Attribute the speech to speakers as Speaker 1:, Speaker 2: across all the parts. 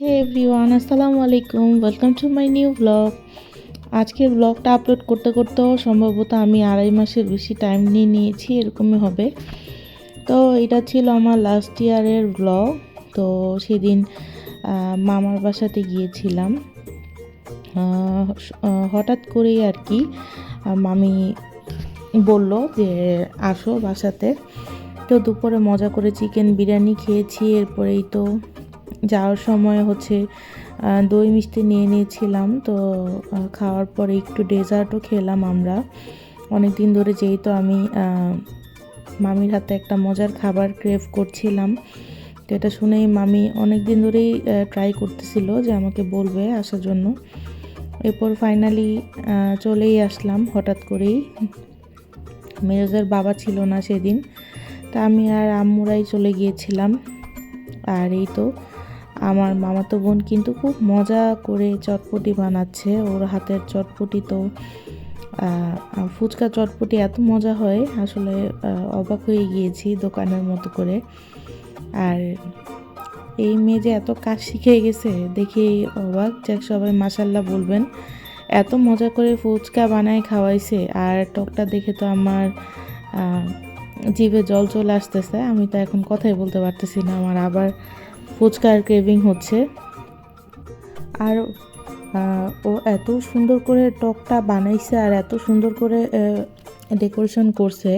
Speaker 1: হে everyone আসসালামু আলাইকুম welcome to my new blog আজকের ব্লগটা আপলোড করতে করতেও সম্ভবত আমি আড়াই মাসের বেশি টাইম নিয়ে নিয়েছি, এরকমই হবে। তো এটা ছিল আমার লাস্ট ইয়ারের ব্লগ তো সেদিন মামার বাসাতে গিয়েছিলাম। হঠাৎ করেই আর কি মামি বলল যে, আসো বাসাতে। তো দুপুরে মজা করে চিকেন বিরিয়ানি খেয়েছি, এরপরেই তো যাওয়ার সময় হচ্ছে দই মিষ্টি নিয়ে নিয়েছিলাম। তো খাওয়ার পরে একটু ডেজার্টও খেলাম আমরা। অনেক দিন ধরে যেহেতু আমি মামির হাতে একটা মজার খাবার ক্রেভ করছিলাম, তো এটা শুনেই মামি অনেক দিন ধরেই ট্রাই করতেছিল যে আমাকে বলবে আসার জন্য। এরপর ফাইনালি চলেই আসলাম হঠাৎ করেই। মেরজের বাবা ছিল না সেদিন, তা আমি আর আম্মুরাই চলে গিয়েছিলাম। আর এই তো আমার মামাতো বোন কিন্তু খুব মজা করে চটপটি বানাচ্ছে। ওর হাতের চটপটি তো ফুচকা চটপটি এত মজা হয়, আসলে অবাক হয়ে গিয়েছি দোকানের মতো করে। আর এই মেয়ে যে এত কাজ শিখে গেছে দেখি অবাক যাক সবাই মাসাল্লাহ বলবেন, এত মজা করে ফুচকা বানায় খাওয়াইছে। আর টকটা দেখে তো আমার জিভে জল চলে আসতেছে, আমি তো এখন কথাই বলতে পারতেছি না। আমার আবার ফুচকার ক্রেভিং হচ্ছে। আর ও এত সুন্দর করে টকটা বানাইছে আর এত সুন্দর করে ডেকোরেশন করছে।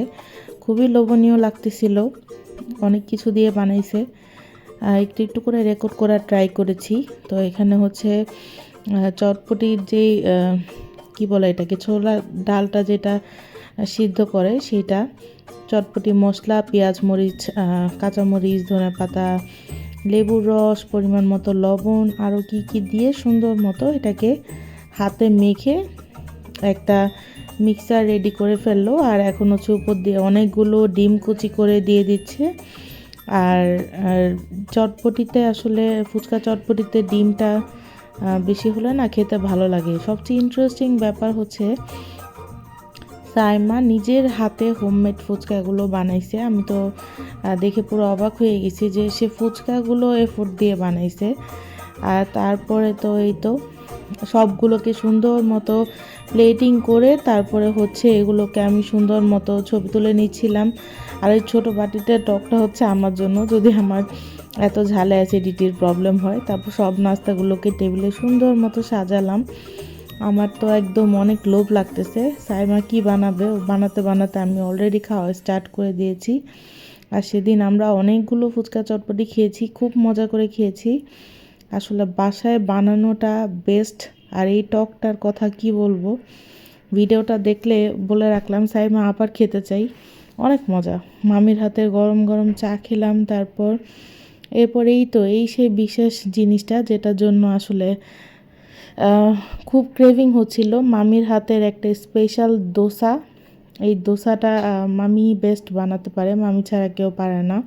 Speaker 1: খুবই লোভনীয় লাগতেছিল। অনেক কিছু দিয়ে বানাইছে। একটু একটু করে রেকর্ড করার ট্রাই করেছি। তো এখানে হচ্ছে চটপটির যেই কি বলে এটাকে, ছোলা ডালটা যেটা সিদ্ধ করে সেইটা চটপটি মশলা, পেঁয়াজ, মরিচ কাঁচামরিচ ধনে পাতা লেবুর রস, পরিমাণ মতো লবণ আরও কি কি দিয়ে সুন্দর মতো এটাকে হাতে মেখে একটা মিক্সার রেডি করে ফেলল। আর এখন হচ্ছে উপর দিয়ে অনেকগুলো ডিম কুচি করে দিয়ে দিচ্ছে। আর আর চটপটিতে আসলে ফুচকা চটপটিতে ডিমটা বেশি হলে না খেতে ভালো লাগে। সবচেয়ে ইন্টারেস্টিং ব্যাপার হচ্ছে সাইমা নিজের হাতে হোমমেড ফুচকাগুলো বানাইছে। আমি তো দেখে পুরো অবাক হয়ে গেছি যে সে ফুচকাগুলো এফোর্ট দিয়ে বানাইছে। আর তারপরে তো এই তো সবগুলোকে সুন্দর মতো প্লেটিং করে তারপরে হচ্ছে এগুলোকে আমি সুন্দর মতো ছবি তুলে নিচ্ছিলাম। আর এই ছোটো বাটিতে টকটা হচ্ছে আমার জন্য। যদি আমার এত ঝালে অ্যাসিডিটির প্রবলেম হয়, তারপর সব নাস্তাগুলোকে টেবিলে সুন্দর মতো সাজালাম। আমার তো একদম অনেক লোভ লাগতেছে। সাইমা কি বানাবে? বানাতে বানাতে আমি অলরেডি খাওয়া স্টার্ট করে দিয়েছি। আর সেদিন আমরা অনেকগুলো ফুচকা চটপটি খেয়েছি, খুব মজা করে খেয়েছি। আসলে বাসায় বানানোটা বেস্ট আর এই টকটার কথা কি বলব? ভিডিওটা দেখলে বলে রাখলাম, সাইমা আবার খেতে চাই। অনেক মজা। মামির হাতে গরম গরম চা খেলাম, তারপর এরপরেই তো এই সেই বিশেষ জিনিসটা, যেটার জন্য আসলে খুব ক্রেভিং হচ্ছিল। মামির হাতের একটা স্পেশাল দোসা। এই দোসাটা মামি বেস্ট বানাতে পারে। মামি ছাড়া কেউ পারে না।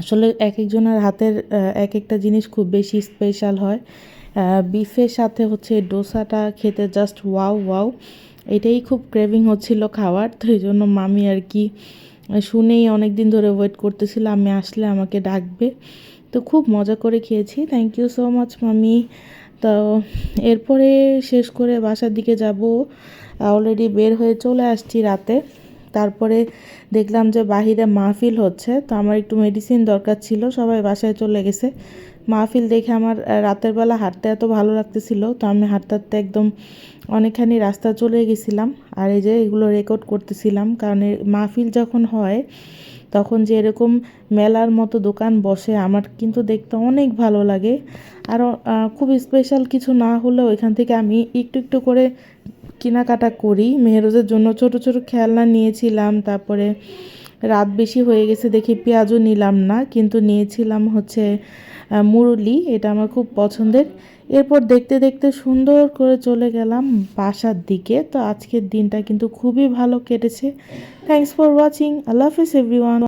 Speaker 1: আসলে এক একজনের হাতের এক একটা জিনিস খুব বেশি স্পেশাল হয়। বিফের সাথে হচ্ছে ডোসাটা খেতে জাস্ট ওয়াও ওয়াও এটাই খুব ক্রেভিং হচ্ছিল খাওয়ার। তো এই জন্য মামি আর কি শুনেই অনেক দিন ধরে ওয়েট করতেছিল, আমি আসলে আমাকে ডাকবে। তো খুব মজা করে খেয়েছি। থ্যাংক ইউ সো মাচ মামি। তো এরপরে শেষ করে বাসার দিকে যাব। অলরেডি বের হয়ে চলে আসছি রাতে। তারপরে দেখলাম যে বাহিরে মাহফিল হচ্ছে, তো আমার একটু মেডিসিন দরকার ছিল, সবাই বাসায় চলে গেছে। মাহফিল দেখে আমার রাতের বেলা হাঁটতে এত ভালো লাগতেছিল, তো আমি হাঁটতে হাঁটতে একদম অনেকখানি রাস্তা চলে গেছিলাম। আর এই যে এগুলো রেকর্ড করতেছিলাম, কারণ মাহফিল যখন হয়, তখন যে এরকম মেলার মতো দোকান বসে, আমার কিন্তু দেখতে অনেক ভালো লাগে। আর খুব স্পেশাল কিছু না হলেও এখান থেকে আমি একটু একটু করে কেনাকাটা করি। মেহরোজের জন্য ছোট ছোট খেলনা নিয়েছিলাম, তারপরে রাত বেশি হয়ে গেছে দেখি পেঁয়াজও নিলাম না, কিন্তু নিয়েছিলাম হচ্ছে মুরুলি, এটা আমার খুব পছন্দের। এরপর দেখতে দেখতে সুন্দর করে চলে গেলাম বাসার দিকে, তো আজকের দিনটা কিন্তু খুবই ভালো কেটেছে। থ্যাংকস ফর ওয়াচিং আল্লাহ হাফিজ এভরিওয়ান